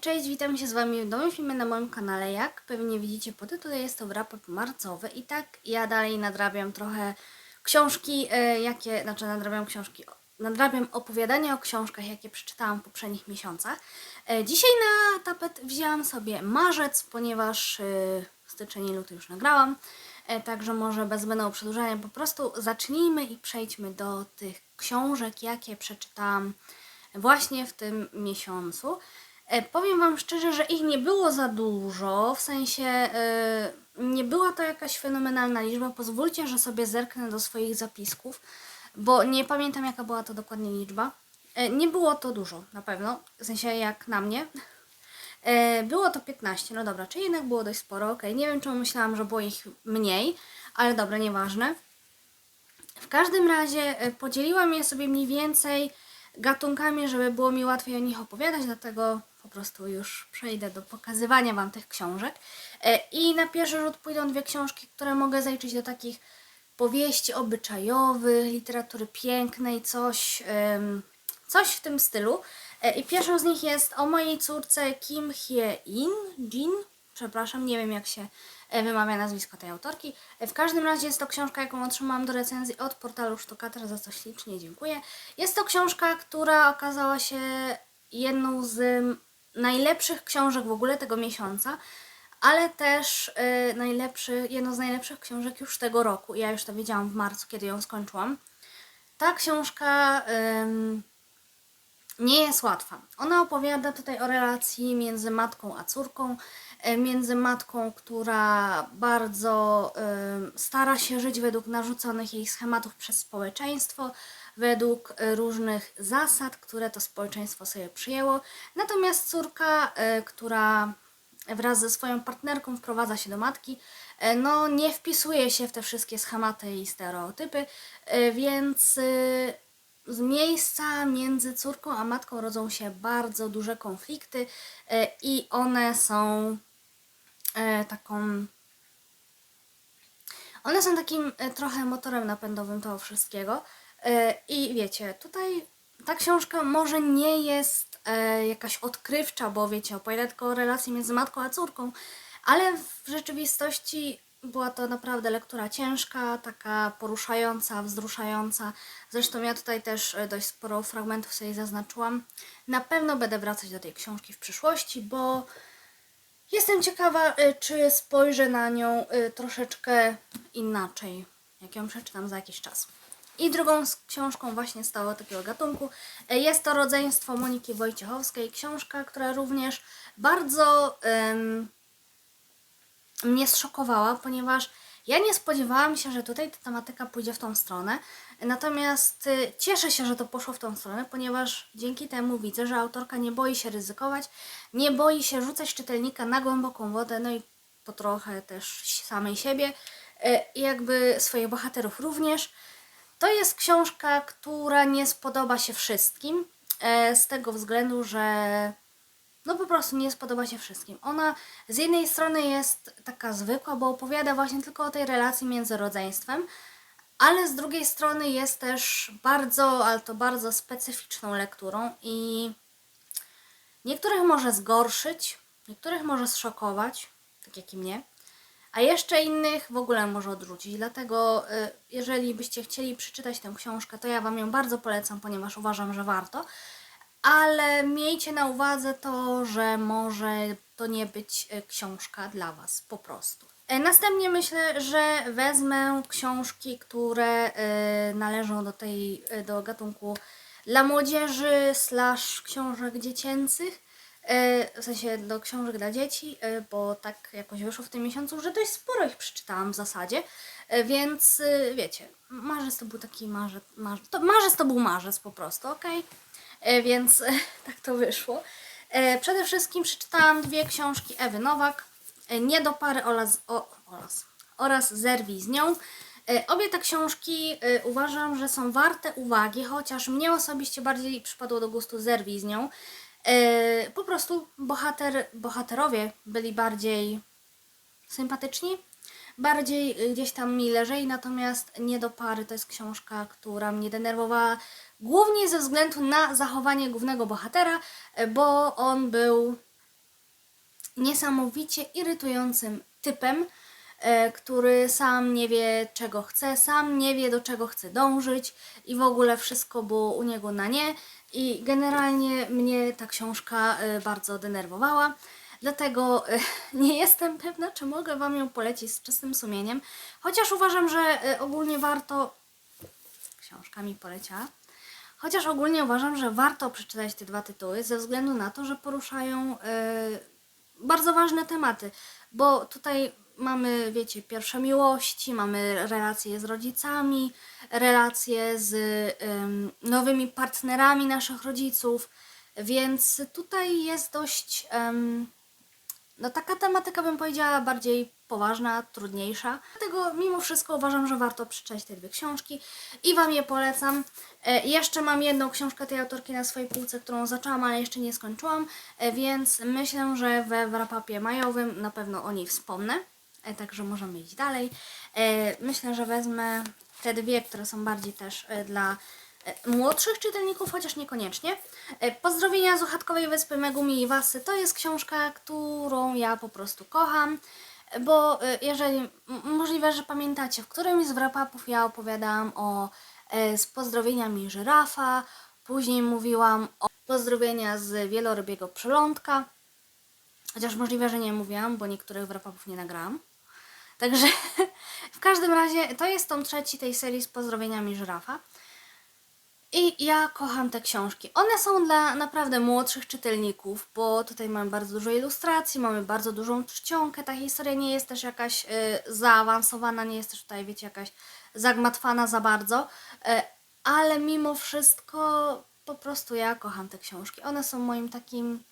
Cześć, witam się z Wami w nowym filmie na moim kanale. Jak pewnie widzicie po tytule jest to wrap marcowy i tak ja dalej nadrabiam trochę książki, e, jakie, znaczy nadrabiam książki, nadrabiam opowiadania o książkach, jakie przeczytałam w poprzednich miesiącach. E, dzisiaj na tapet wzięłam sobie marzec, ponieważ e, styczeń i luty już nagrałam, także może bez zbędnego przedłużania po prostu zacznijmy i przejdźmy do tych książek, jakie przeczytałam właśnie w tym miesiącu. E, powiem Wam szczerze, że ich nie było za dużo, w sensie e, nie była to jakaś fenomenalna liczba. Pozwólcie, że sobie zerknę do swoich zapisków, bo nie pamiętam jaka była to dokładnie liczba. E, nie było to dużo, na pewno, w sensie jak na mnie. Było to 15, no dobra, czyli jednak było dość sporo, okej. Nie wiem, czemu myślałam, że było ich mniej, ale dobra, nieważne. W każdym razie podzieliłam je sobie mniej więcej gatunkami, żeby było mi łatwiej o nich opowiadać, dlatego po prostu już przejdę do pokazywania Wam tych książek. E, I na pierwszy rzut pójdą dwie książki, które mogę zaliczyć do takich powieści obyczajowych, literatury pięknej, coś, coś w tym stylu. E, I pierwszą z nich jest o mojej córce Kim Hye-in, Jin, przepraszam, nie wiem jak się e, wymawia nazwisko tej autorki. W każdym razie jest to książka, jaką otrzymałam do recenzji od portalu Sztukater, za co ślicznie dziękuję. Jest to książka, która okazała się jedną z najlepszych książek w ogóle tego miesiąca, ale też e, najlepszy, jedną z najlepszych książek już tego roku. Ja już to wiedziałam w marcu, kiedy ją skończyłam. Ta książka em, nie jest łatwa. Ona opowiada tutaj o relacji między matką a córką, e, między matką, która bardzo em, stara się żyć według narzuconych jej schematów przez społeczeństwo, według e, różnych zasad, które to społeczeństwo sobie przyjęło. Natomiast córka, e, która wraz ze swoją partnerką wprowadza się do matki, e, no nie wpisuje się w te wszystkie schematy i stereotypy, więc z miejsca między córką a matką rodzą się bardzo duże konflikty i one są taką. One są takim trochę motorem napędowym tego wszystkiego. E, I wiecie, tutaj ta książka może nie jest e, jakaś odkrywcza, bo wiecie, opowiada tylko o relacji między matką a córką, ale w rzeczywistości była to naprawdę lektura ciężka, taka poruszająca, wzruszająca. Zresztą ja tutaj też e, dość sporo fragmentów sobie zaznaczyłam. Na pewno będę wracać do tej książki w przyszłości, bo jestem ciekawa, czy spojrzę na nią troszeczkę inaczej, jak ją przeczytam za jakiś czas. I drugą z książką właśnie z tego takiego gatunku e, jest to Rodzeństwo Moniki Wojciechowskiej. Książka, która również bardzo em, mnie zszokowała, ponieważ ja nie spodziewałam się, że tutaj ta tematyka pójdzie w tą stronę. Natomiast y, cieszę się, że to poszło w tą stronę, ponieważ dzięki temu widzę, że autorka nie boi się ryzykować, nie boi się rzucać czytelnika na głęboką wodę, no i po trochę też samej siebie y, i jakby swoich bohaterów również. To jest książka, która nie spodoba się wszystkim, e, z tego względu, że no po prostu nie spodoba się wszystkim. Ona z jednej strony jest taka zwykła, bo opowiada właśnie tylko o tej relacji między rodzeństwem, ale z drugiej strony jest też bardzo, ale to bardzo specyficzną lekturą i niektórych może zgorszyć, niektórych może zszokować, tak jak i mnie, a jeszcze innych w ogóle może odrzucić. Dlatego, y, jeżeli byście chcieli przeczytać tę książkę, to ja Wam ją bardzo polecam, ponieważ uważam, że warto. Ale miejcie na uwadze to, że może to nie być y, książka dla Was po prostu. E, Następnie myślę, że wezmę książki, które y, należą do tej, do gatunku dla młodzieży slash książek dziecięcych. E, W sensie do książek dla dzieci, e, bo tak jakoś wyszło w tym miesiącu, że dość sporo ich przeczytałam w zasadzie, E, więc wiecie, marzec to był taki marzec, marzec, to, marzec to był marzec po prostu? E, Więc tak to wyszło. Przede wszystkim przeczytałam dwie książki Ewy Nowak, Nie do pary oraz, o, oraz, oraz Zerwij z nią. Obie te książki uważam, że są warte uwagi, chociaż mnie osobiście bardziej przypadło do gustu Zerwij z nią. E, Po prostu bohater, bohaterowie byli bardziej sympatyczni, bardziej y, gdzieś tam mi leżeli, natomiast Nie do pary to jest książka, która mnie denerwowała głównie ze względu na zachowanie głównego bohatera, e, bo on był niesamowicie irytującym typem, e, który sam nie wie, czego chce, sam nie wie, do czego chce dążyć i w ogóle wszystko było u niego na nie. I generalnie mnie ta książka e, bardzo denerwowała. Dlatego e, nie jestem pewna, czy mogę Wam ją polecić z czystym sumieniem. Chociaż uważam, że e, ogólnie warto. Książka mi poleciała. Chociaż ogólnie uważam, że warto przeczytać te dwa tytuły ze względu na to, że poruszają bardzo ważne tematy, bo tutaj mamy, wiecie, pierwsze miłości, mamy relacje z rodzicami, relacje z nowymi partnerami naszych rodziców, więc tutaj jest dość, no taka tematyka bym powiedziała bardziej poważna, trudniejsza. Dlatego mimo wszystko uważam, że warto przeczytać te dwie książki i Wam je polecam. E, jeszcze mam jedną książkę tej autorki na swojej półce, którą zaczęłam, ale jeszcze nie skończyłam, e, więc myślę, że we wrapapie majowym na pewno o niej wspomnę. E, Także możemy iść dalej. E, Myślę, że wezmę te dwie, które są bardziej też e, dla młodszych czytelników, chociaż niekoniecznie. Pozdrowienia z Uchatkowej Wyspy Megumi i Wasy to jest książka, którą ja po prostu kocham, bo jeżeli, możliwe, że pamiętacie, w którymś z wrapapów ja opowiadałam o z pozdrowieniami żyrafa, później mówiłam o pozdrowienia z wielorybiego przylądka, chociaż możliwe, że nie mówiłam, bo niektórych wrapapów nie nagrałam. Także w każdym razie to jest tom trzeci tej serii z pozdrowieniami żyrafa. I ja kocham te książki. One są dla naprawdę młodszych czytelników, bo tutaj mamy bardzo dużo ilustracji, mamy bardzo dużą czcionkę. Ta historia nie jest też jakaś y, zaawansowana, nie jest też tutaj, wiecie, jakaś zagmatwana za bardzo, y, ale mimo wszystko po prostu ja kocham te książki. One są moim takim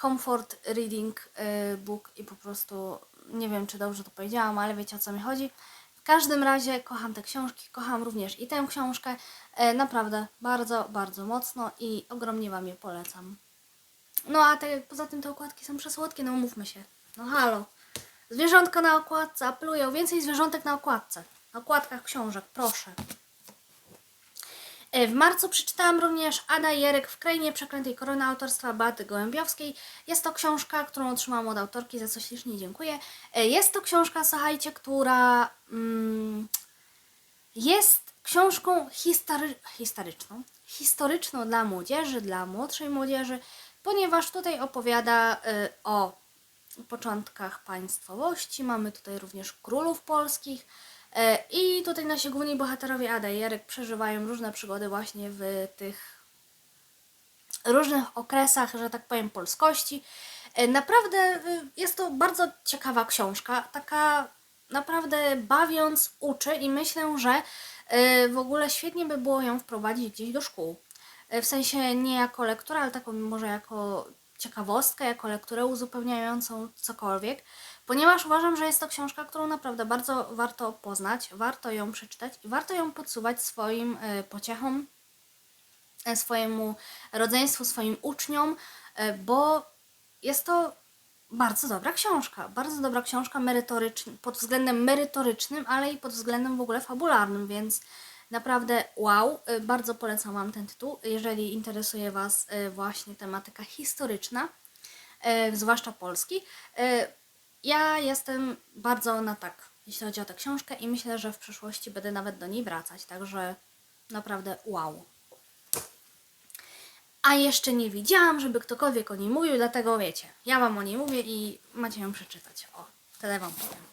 comfort reading y, book i po prostu nie wiem, czy dobrze to powiedziałam, ale wiecie o co mi chodzi. W każdym razie kocham te książki, kocham również i tę książkę. E, naprawdę bardzo, bardzo mocno i ogromnie Wam je polecam. No a te, poza tym te okładki są przesłodkie, no mówmy się. No halo. Zwierzątka na okładce, apeluję o więcej zwierzątek na okładce. Na okładkach książek, proszę. E, W marcu przeczytałam również Ada Jerek w Krainie Przeklętej Korony autorstwa Beaty Gołębiowskiej. Jest to książka, którą otrzymałam od autorki, za co ślicznie dziękuję. E, Jest to książka, słuchajcie, która mm, jest książką history, historyczną, historyczną dla młodzieży, dla młodszej młodzieży, ponieważ tutaj opowiada y, o początkach państwowości. Mamy tutaj również królów polskich. E, I tutaj nasi główni bohaterowie Ada i Jarek przeżywają różne przygody właśnie w tych różnych okresach, że tak powiem, polskości. E, Naprawdę y, jest to bardzo ciekawa książka, taka naprawdę bawiąc uczy i myślę, że y, w ogóle świetnie by było ją wprowadzić gdzieś do szkół. Y, W sensie nie jako lekturę, ale taką może jako ciekawostkę, jako lekturę uzupełniającą cokolwiek, ponieważ uważam, że jest to książka, którą naprawdę bardzo warto poznać, warto ją przeczytać i warto ją podsuwać swoim y, pociechom, e, swojemu rodzeństwu, swoim uczniom, e, bo jest to bardzo dobra książka. Bardzo dobra książka pod względem merytorycznym, ale i pod względem w ogóle fabularnym, więc naprawdę wow. e, Bardzo polecam Wam ten tytuł, jeżeli interesuje Was e, właśnie tematyka historyczna, e, zwłaszcza Polski. Ja jestem bardzo na tak, jeśli chodzi o tę książkę i myślę, że w przyszłości będę nawet do niej wracać, także naprawdę wow. A jeszcze nie widziałam, żeby ktokolwiek o niej mówił, dlatego wiecie, ja wam o niej mówię i macie ją przeczytać. O, tyle wam powiem.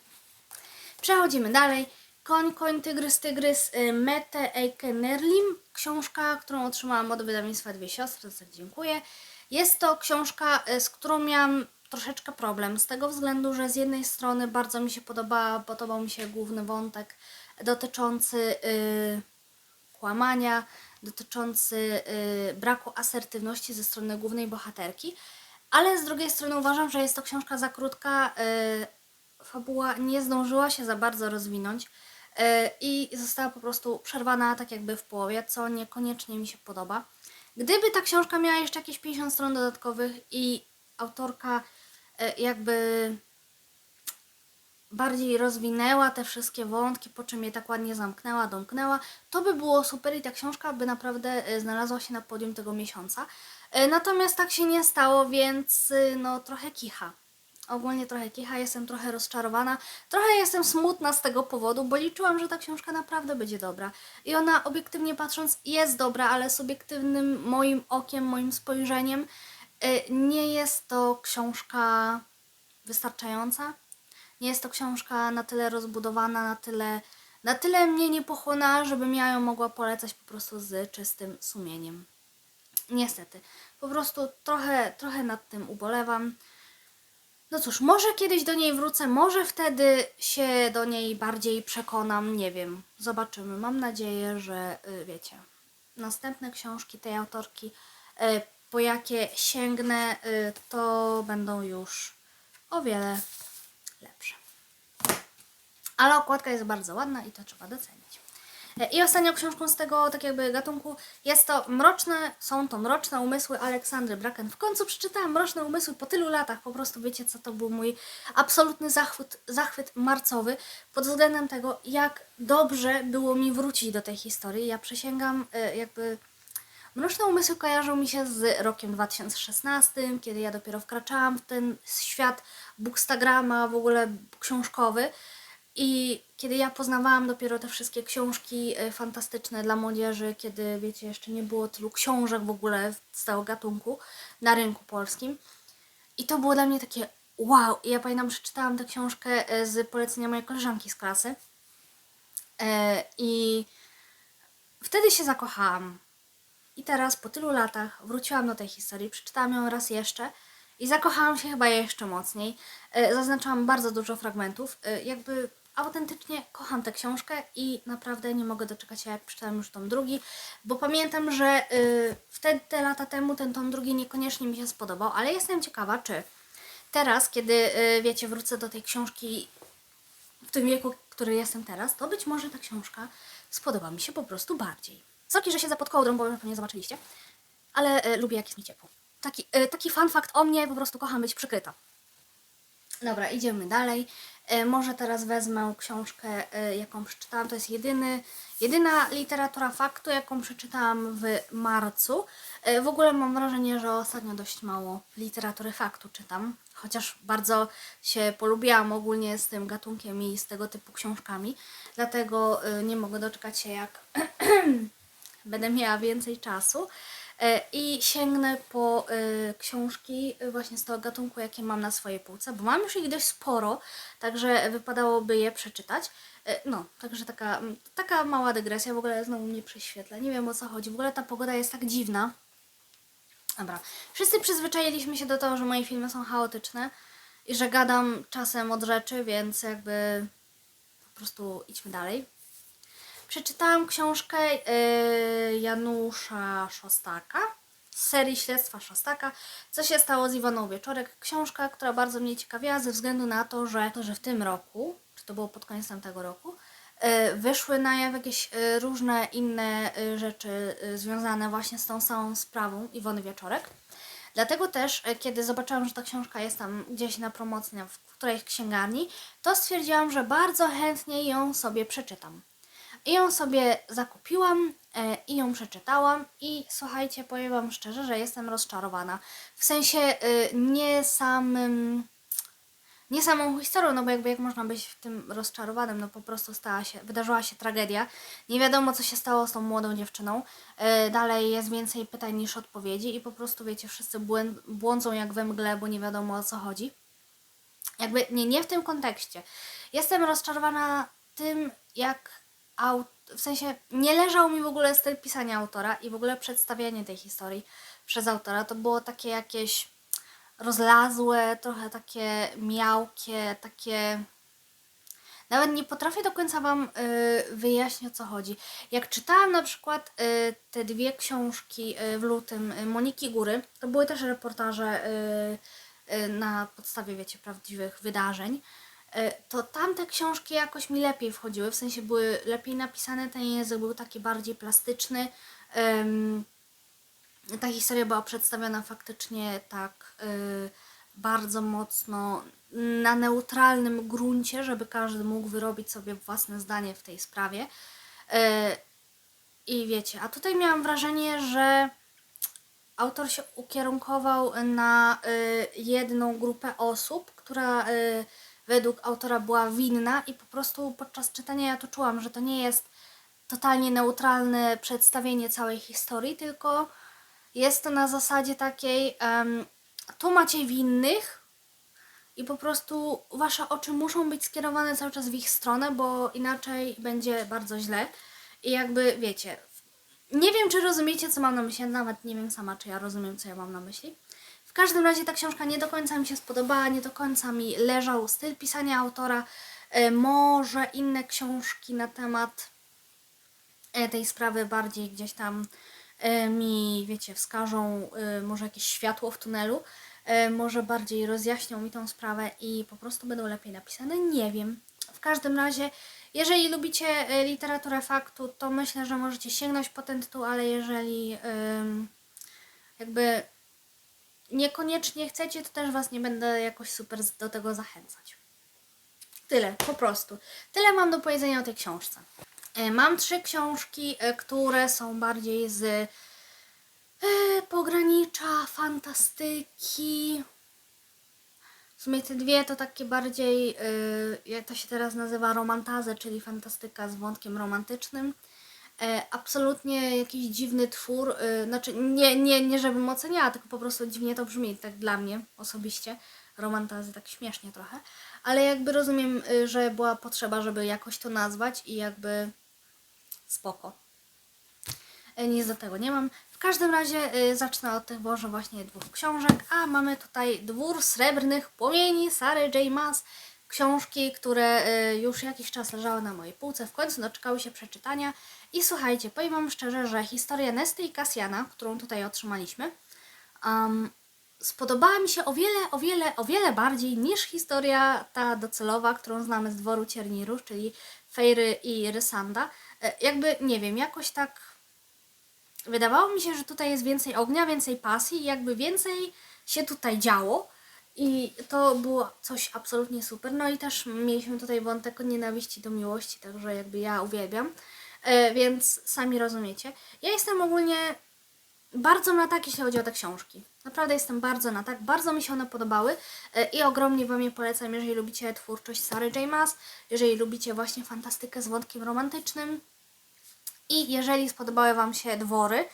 Przechodzimy dalej. Koń, koń, tygrys, tygrys, y, Mete Eikenerlim. Książka, którą otrzymałam od wydawnictwa Dwie Siostry, za dziękuję. Jest to książka, y, z którą miałam troszeczkę problem, z tego względu, że z jednej strony bardzo mi się podobała, podobał mi się główny wątek dotyczący y, kłamania, dotyczący y, braku asertywności ze strony głównej bohaterki, ale z drugiej strony uważam, że jest to książka za krótka, y, fabuła nie zdążyła się za bardzo rozwinąć i została po prostu przerwana tak jakby w połowie, co niekoniecznie mi się podoba. Gdyby ta książka miała jeszcze jakieś 50 stron dodatkowych i autorka jakby bardziej rozwinęła te wszystkie wątki, po czym je tak ładnie zamknęła, domknęła, to by było super i ta książka by naprawdę e, znalazła się na podium tego miesiąca. E, Natomiast tak się nie stało, więc e, no trochę kicha. ogólnie trochę kicha, jestem trochę rozczarowana. Trochę jestem smutna z tego powodu, bo liczyłam, że ta książka naprawdę będzie dobra. I ona obiektywnie patrząc jest dobra, ale subiektywnym moim okiem, moim spojrzeniem nie jest to książka wystarczająca. Nie jest to książka na tyle rozbudowana, na tyle, na tyle mnie nie pochłonęła, żebym ja ją mogła polecać po prostu z czystym sumieniem. Niestety. Po prostu trochę, trochę nad tym ubolewam. No cóż, może kiedyś do niej wrócę, może wtedy się do niej bardziej przekonam, nie wiem. Zobaczymy. Mam nadzieję, że y, wiecie, następne książki tej autorki, y, po jakie sięgnę, y, to będą już o wiele lepsze. Ale okładka jest bardzo ładna i to trzeba docenić. E, I ostatnią książką z tego tak jakby gatunku jest to Mroczne, są to Mroczne Umysły Aleksandry Braken. W końcu przeczytałam Mroczne Umysły po tylu latach, po prostu wiecie co, to był mój absolutny zachwyt, zachwyt marcowy pod względem tego, jak dobrze było mi wrócić do tej historii. Ja przysięgam, e, jakby Mroczne Umysły kojarzą mi się z rokiem 2016, kiedy ja dopiero wkraczałam w ten świat bookstagrama, w ogóle książkowy. I kiedy ja poznawałam dopiero te wszystkie książki e, fantastyczne dla młodzieży, kiedy wiecie, jeszcze nie było tylu książek w ogóle z tego gatunku na rynku polskim. I to było dla mnie takie wow. I ja pamiętam, że czytałam tę książkę e, z polecenia mojej koleżanki z klasy. E, I wtedy się zakochałam. I teraz po tylu latach wróciłam do tej historii, przeczytałam ją raz jeszcze i zakochałam się chyba jeszcze mocniej. E, Zaznaczałam bardzo dużo fragmentów. E, Jakby autentycznie kocham tę książkę i naprawdę nie mogę doczekać się, jak przeczytam już tom drugi, bo pamiętam, że e, wtedy, te lata temu, ten tom drugi niekoniecznie mi się spodobał, ale jestem ciekawa, czy teraz, kiedy wiecie, wrócę do tej książki w tym wieku, który jestem teraz, to być może ta książka spodoba mi się po prostu bardziej. Sorki, że siedzę pod kołdrą, bo pewnie zobaczyliście, ale e, lubię jak jest mi ciepło. Taki, e, taki fun fact o mnie, po prostu kocham być przykryta. Dobra, idziemy dalej. E, może teraz wezmę książkę, e, jaką przeczytałam. To jest jedyny, jedyna literatura faktu, jaką przeczytałam w marcu. W ogóle mam wrażenie, że ostatnio dość mało literatury faktu czytam. Chociaż bardzo się polubiłam ogólnie z tym gatunkiem i z tego typu książkami. Dlatego nie mogę doczekać się, jak będę miała więcej czasu. E, I sięgnę po e, książki właśnie z tego gatunku, jakie mam na swojej półce, bo mam już ich dość sporo, także wypadałoby je przeczytać. E, No, także taka, taka mała dygresja, w ogóle znowu mnie prześwietla. Nie wiem o co chodzi, w ogóle ta pogoda jest tak dziwna. Dobra, wszyscy przyzwyczailiśmy się do tego, że moje filmy są chaotyczne i że gadam czasem od rzeczy, więc jakby po prostu idźmy dalej. Przeczytałam książkę y, Janusza Szostaka z serii Śledztwa Szostaka. Co się stało z Iwoną Wieczorek? Książka, która bardzo mnie ciekawiła ze względu na to, że, to, że w tym roku, czy to było pod koniec tamtego roku, y, wyszły na jaw jakieś y, różne inne rzeczy związane właśnie z tą samą sprawą Iwony Wieczorek. Dlatego też, kiedy zobaczyłam, że ta książka jest tam gdzieś na promocji w którejś księgarni, to stwierdziłam, że bardzo chętnie ją sobie przeczytam. I ją sobie zakupiłam e, i ją przeczytałam i słuchajcie, powiem Wam szczerze, że jestem rozczarowana. W sensie y, nie samym, nie samą historią, no bo jakby jak można być w tym rozczarowanym, no po prostu stała się, wydarzyła się tragedia. Nie wiadomo, co się stało z tą młodą dziewczyną. E, dalej jest więcej pytań niż odpowiedzi i po prostu, wiecie, wszyscy błę- błądzą jak we mgle, bo nie wiadomo o co chodzi. Jakby nie, nie w tym kontekście. Jestem rozczarowana tym, jak aut... w sensie nie leżał mi w ogóle styl pisania autora i w ogóle przedstawianie tej historii przez autora. To było takie jakieś rozlazłe, trochę takie miałkie, takie. Nawet nie potrafię do końca Wam y, wyjaśnić o co chodzi. Jak czytałam na przykład y, te dwie książki y, w lutym Moniki Góry, to były też reportaże na podstawie, wiecie, prawdziwych wydarzeń, to tamte książki jakoś mi lepiej wchodziły, w sensie były lepiej napisane, ten język był taki bardziej plastyczny. ta historia była przedstawiona faktycznie tak y, bardzo mocno na neutralnym gruncie, żeby każdy mógł wyrobić sobie własne zdanie w tej sprawie. Y, I wiecie, a tutaj miałam wrażenie, że autor się ukierunkował na jedną grupę osób, która według autora była winna i po prostu podczas czytania ja to czułam, że to nie jest totalnie neutralne przedstawienie całej historii, tylko jest to na zasadzie takiej em, tu macie winnych i po prostu wasze oczy muszą być skierowane cały czas w ich stronę, bo inaczej będzie bardzo źle. I jakby wiecie, nie wiem, czy rozumiecie, co mam na myśli. Nawet nie wiem sama, czy ja rozumiem, co ja mam na myśli. Każdym razie ta książka nie do końca mi się spodobała, nie do końca mi leżał styl pisania autora. E, Może inne książki na temat e, tej sprawy bardziej gdzieś tam e, mi, wiecie, wskażą może jakieś światło w tunelu, może bardziej rozjaśnią mi tą sprawę i po prostu będą lepiej napisane. Nie wiem. W każdym razie, jeżeli lubicie literaturę faktu, to myślę, że możecie sięgnąć po ten tytuł, ale jeżeli jakby niekoniecznie chcecie, to też Was nie będę jakoś super do tego zachęcać. Tyle, po prostu. Tyle mam do powiedzenia o tej książce. E, Mam trzy książki, e, które są bardziej z e, pogranicza fantastyki. W sumie te dwie to takie bardziej, jak to się teraz nazywa, romantazy, czyli fantastyka z wątkiem romantycznym. E, absolutnie jakiś dziwny twór, y, znaczy nie, nie, nie żebym oceniała, tylko po prostu dziwnie to brzmi, tak dla mnie osobiście. Romantazy tak śmiesznie trochę, ale jakby rozumiem, y, że była potrzeba, żeby jakoś to nazwać i jakby spoko. E, Nic do tego nie mam. W każdym razie zacznę od tych może właśnie dwóch książek, a mamy tutaj Dwór Srebrnych Płomieni Sary J. Maas. Książki, które y, już jakiś czas leżały na mojej półce, w końcu doczekały się przeczytania. I słuchajcie, powiem Wam szczerze, że historia Nesty i Kasjana, którą tutaj otrzymaliśmy, um, spodobała mi się o wiele, o wiele, o wiele bardziej niż historia ta docelowa, którą znamy z dworu Cierni Róż, czyli Fejry i Rysanda. E, Jakby, nie wiem, jakoś tak wydawało mi się, że tutaj jest więcej ognia, więcej pasji, jakby więcej się tutaj działo. I to było coś absolutnie super. No i też mieliśmy tutaj wątek od nienawiści do miłości, także jakby ja uwielbiam. E, więc sami rozumiecie. Ja jestem ogólnie bardzo na tak, jeśli chodzi o te książki. Naprawdę jestem bardzo na tak. Bardzo mi się one podobały e, i ogromnie Wam je polecam, jeżeli lubicie twórczość Sary J. Maas, jeżeli lubicie właśnie fantastykę z wątkiem romantycznym. I jeżeli spodobały Wam się dwory,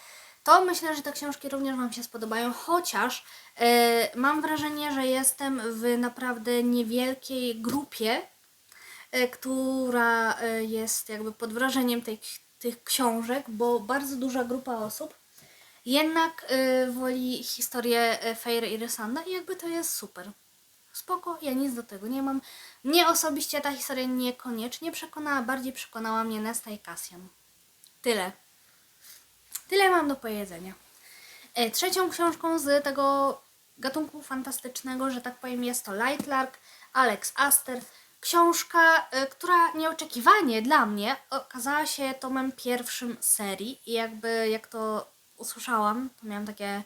to myślę, że te książki również Wam się spodobają, chociaż e, mam wrażenie, że jestem w naprawdę niewielkiej grupie, e, która e, jest jakby pod wrażeniem tej, tych książek, bo bardzo duża grupa osób jednak woli historię Fejry i Rysanda i jakby to jest super. Spoko, ja nic do tego nie mam. Mnie osobiście ta historia niekoniecznie przekonała, bardziej przekonała mnie Nesta i Cassian. Tyle. Tyle mam do powiedzenia. E, Trzecią książką z tego gatunku fantastycznego, że tak powiem, jest to Light Lark, Alex Aster. Książka, e, która nieoczekiwanie dla mnie okazała się tomem pierwszym serii i jakby jak to usłyszałam, to miałam takie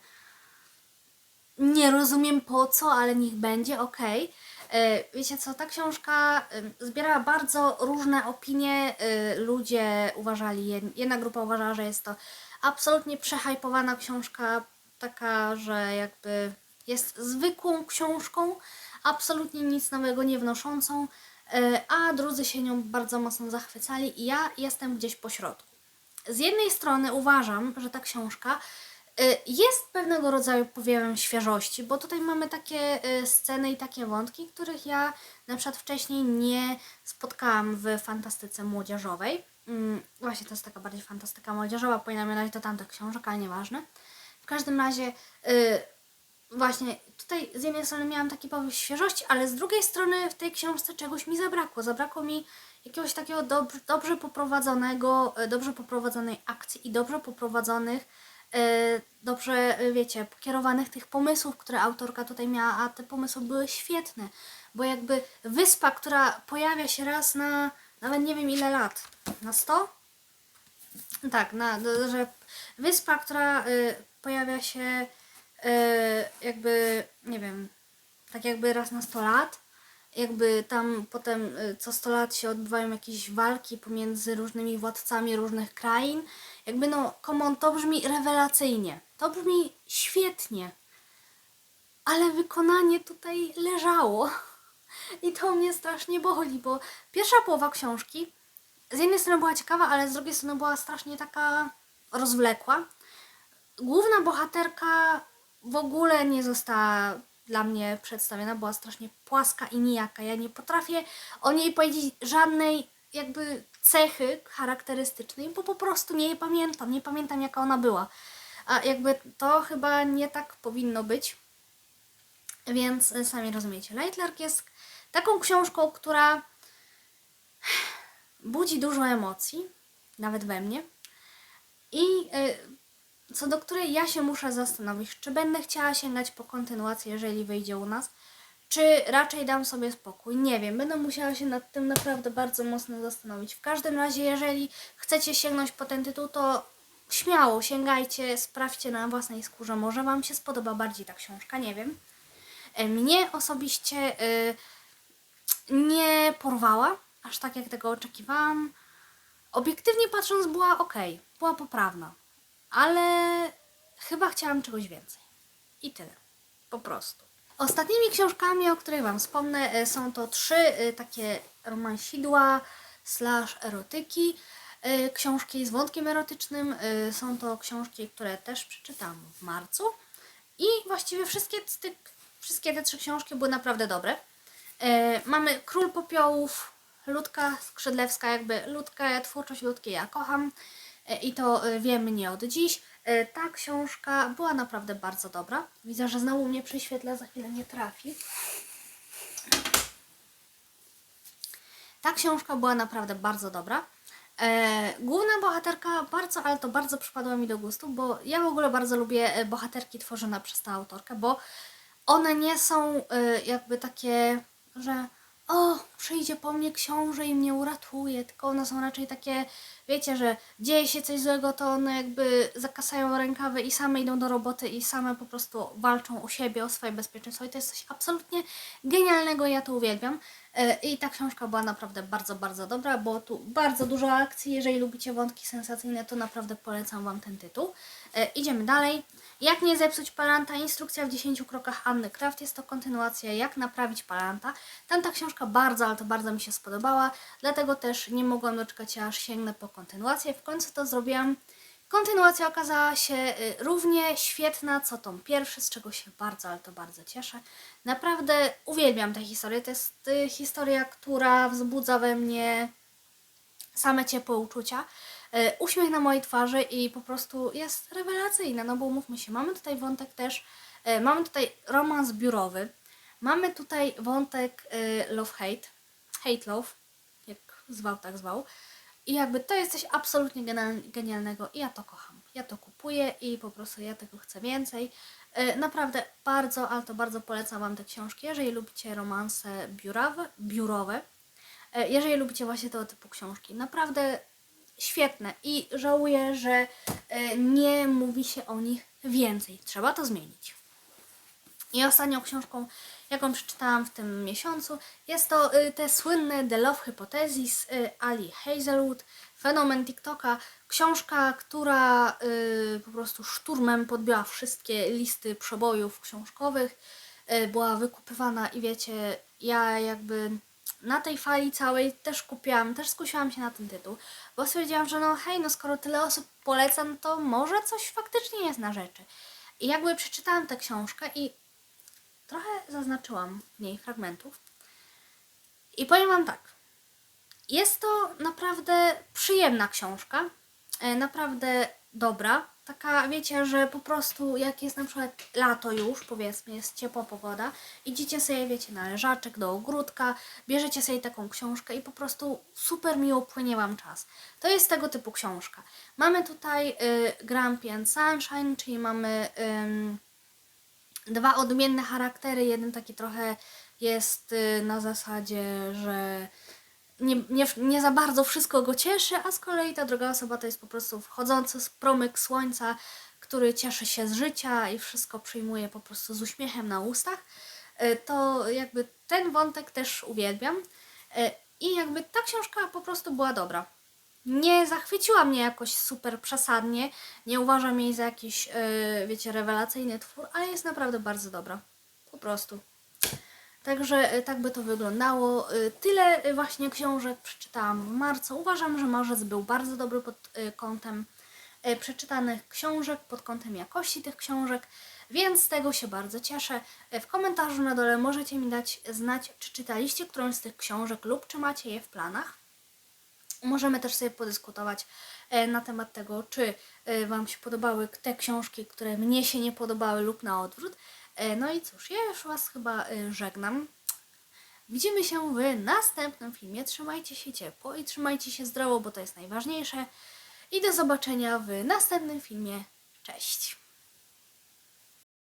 nie rozumiem po co, ale niech będzie, okej. E, Wiecie co, ta książka zbierała bardzo różne opinie. Ludzie uważali, jed- jedna grupa uważała, że jest to absolutnie przehajpowana książka, taka, że jakby jest zwykłą książką, absolutnie nic nowego nie wnoszącą, e, a drudzy się nią bardzo mocno zachwycali i ja jestem gdzieś po środku. Z jednej strony uważam, że ta książka y, jest pewnego rodzaju powiewem świeżości, bo tutaj mamy takie y, sceny i takie wątki, których ja na przykład wcześniej nie spotkałam w fantastyce młodzieżowej. Mm, Właśnie to jest taka bardziej fantastyka młodzieżowa, powinna mieć do tamtych książek, ale nieważne. W każdym razie y, właśnie tutaj z jednej strony miałam taki powiew świeżości, ale z drugiej strony w tej książce czegoś mi zabrakło. Zabrakło mi jakiegoś takiego dob- dobrze poprowadzonego, e, dobrze poprowadzonej akcji i dobrze poprowadzonych, e, dobrze, e, wiecie, pokierowanych tych pomysłów, które autorka tutaj miała, a te pomysły były świetne, bo jakby wyspa, która pojawia się raz na, nawet nie wiem ile lat, na 100? Tak, na, że wyspa, która y, pojawia się y, jakby, nie wiem, tak jakby raz na 100 lat, jakby tam potem y, co 100 lat się odbywają jakieś walki pomiędzy różnymi władcami różnych krain, Jakby no, komon, to brzmi rewelacyjnie. To brzmi świetnie. Ale wykonanie tutaj leżało. I to mnie strasznie boli, bo pierwsza połowa książki z jednej strony była ciekawa, ale z drugiej strony była strasznie taka rozwlekła. Główna bohaterka w ogóle nie została dla mnie przedstawiona, była strasznie płaska i nijaka. Ja nie potrafię o niej powiedzieć żadnej jakby cechy charakterystycznej, bo po prostu nie jej pamiętam, nie pamiętam jaka ona była. A jakby to chyba nie tak powinno być. Więc y, sami rozumiecie. Lightlark jest taką książką, która budzi dużo emocji, nawet we mnie. I y, co do której ja się muszę zastanowić, czy będę chciała sięgać po kontynuację, jeżeli wyjdzie u nas, czy raczej dam sobie spokój. Nie wiem, będę musiała się nad tym naprawdę bardzo mocno zastanowić. W każdym razie, jeżeli chcecie sięgnąć po ten tytuł, to śmiało sięgajcie, sprawdźcie na własnej skórze. Może Wam się spodoba bardziej ta książka, nie wiem. E, Mnie osobiście y, nie porwała, aż tak jak tego oczekiwałam. Obiektywnie patrząc była ok, była poprawna, ale chyba chciałam czegoś więcej. I tyle. Po prostu. Ostatnimi książkami, o których Wam wspomnę, e, są to trzy e, takie romansidła slash erotyki. E, Książki z wątkiem erotycznym. Są to książki, które też przeczytałam w marcu. I właściwie wszystkie, wszystkie te trzy książki były naprawdę dobre. E, mamy Król Popiołów, Ludka Skrzydlewska, jakby Ludkę, twórczość Ludki ja kocham e, i to e, wiemy nie od dziś. E, Ta książka była naprawdę bardzo dobra. Widzę, że znowu mnie prześwietla, za chwilę nie trafi. Ta książka była naprawdę bardzo dobra. Główna bohaterka bardzo, ale to bardzo przypadła mi do gustu, bo ja w ogóle bardzo lubię bohaterki tworzone przez tę autorkę, bo one nie są jakby takie, że o, przyjdzie po mnie książę i mnie uratuje, tylko one są raczej takie, wiecie, że dzieje się coś złego, to one jakby zakasają rękawy i same idą do roboty i same po prostu walczą o siebie, o swoje bezpieczeństwo i to jest coś absolutnie genialnego, ja to uwielbiam. E, I ta książka była naprawdę bardzo, bardzo dobra, bo tu bardzo dużo akcji. Jeżeli lubicie wątki sensacyjne, to naprawdę polecam Wam ten tytuł. E, idziemy dalej. Jak nie zepsuć palanta? Instrukcja w 10 krokach Anny Kraft. Jest to kontynuacja Jak naprawić palanta. Tamta książka bardzo, ale to bardzo mi się spodobała, dlatego też nie mogłam doczekać aż sięgnę po kontynuację. W końcu to zrobiłam. Kontynuacja okazała się y, równie świetna, co tą pierwszy, z czego się bardzo, ale to bardzo cieszę. Naprawdę uwielbiam tę historię. To jest y, historia, która wzbudza we mnie same ciepłe uczucia. Y, Uśmiech na mojej twarzy i po prostu jest rewelacyjna, no bo umówmy się, mamy tutaj wątek też, y, mamy tutaj romans biurowy, mamy tutaj wątek y, love-hate, hate-love, jak zwał, tak zwał. I jakby to jest coś absolutnie genial- genialnego i ja to kocham. Ja to kupuję i po prostu ja tego chcę więcej. Naprawdę bardzo, ale to bardzo polecam Wam te książki, jeżeli lubicie romanse biurowe, biurowe E, jeżeli lubicie właśnie tego typu książki. Naprawdę świetne i żałuję, że e, nie mówi się o nich więcej. Trzeba to zmienić. I ostatnią książką, jaką przeczytałam w tym miesiącu, jest to y, te słynne The Love Hypothesis y, Ali Hazelwood, fenomen TikToka. Książka, która po prostu szturmem podbiła wszystkie listy przebojów książkowych. Była wykupywana i wiecie, ja jakby na tej fali całej też kupiłam, też skusiłam się na ten tytuł, bo stwierdziłam, że no hej, no skoro tyle osób poleca, no to może coś faktycznie jest na rzeczy. I jakby przeczytałam tę książkę i trochę zaznaczyłam w niej fragmentów. I powiem Wam tak. Jest to naprawdę przyjemna książka. e, Naprawdę dobra. Taka, wiecie, że po prostu jak jest na przykład lato już, powiedzmy, jest ciepła pogoda, idziecie sobie, wiecie, na leżaczek do ogródka, bierzecie sobie taką książkę i po prostu super miło płynie Wam czas. To jest tego typu książka. Mamy tutaj y, Grumpy and Sunshine, czyli mamy... ym, dwa odmienne charaktery. Jeden taki trochę jest y, na zasadzie, że nie, nie, nie za bardzo wszystko go cieszy, a z kolei ta druga osoba to jest po prostu wchodzący z promyk słońca, który cieszy się z życia i wszystko przyjmuje po prostu z uśmiechem na ustach. Y, To jakby ten wątek też uwielbiam. Y, I jakby ta książka po prostu była dobra. nie zachwyciła mnie jakoś super przesadnie. Nie uważam jej za jakiś, yy, wiecie, rewelacyjny twór, ale jest naprawdę bardzo dobra. Po prostu. Także y, tak by to wyglądało. Y, Tyle y, właśnie książek przeczytałam w marcu. Uważam, że marzec był bardzo dobry pod kątem przeczytanych książek, pod kątem jakości tych książek, więc z tego się bardzo cieszę. W komentarzu na dole możecie mi dać znać, czy czytaliście którąś z tych książek lub czy macie je w planach. Możemy też sobie podyskutować e, na temat tego, czy e, Wam się podobały te książki, które mnie się nie podobały lub na odwrót. E, No i cóż, ja już Was chyba e, żegnam. Widzimy się w następnym filmie. Trzymajcie się ciepło i trzymajcie się zdrowo, bo to jest najważniejsze. I do zobaczenia w następnym filmie. Cześć!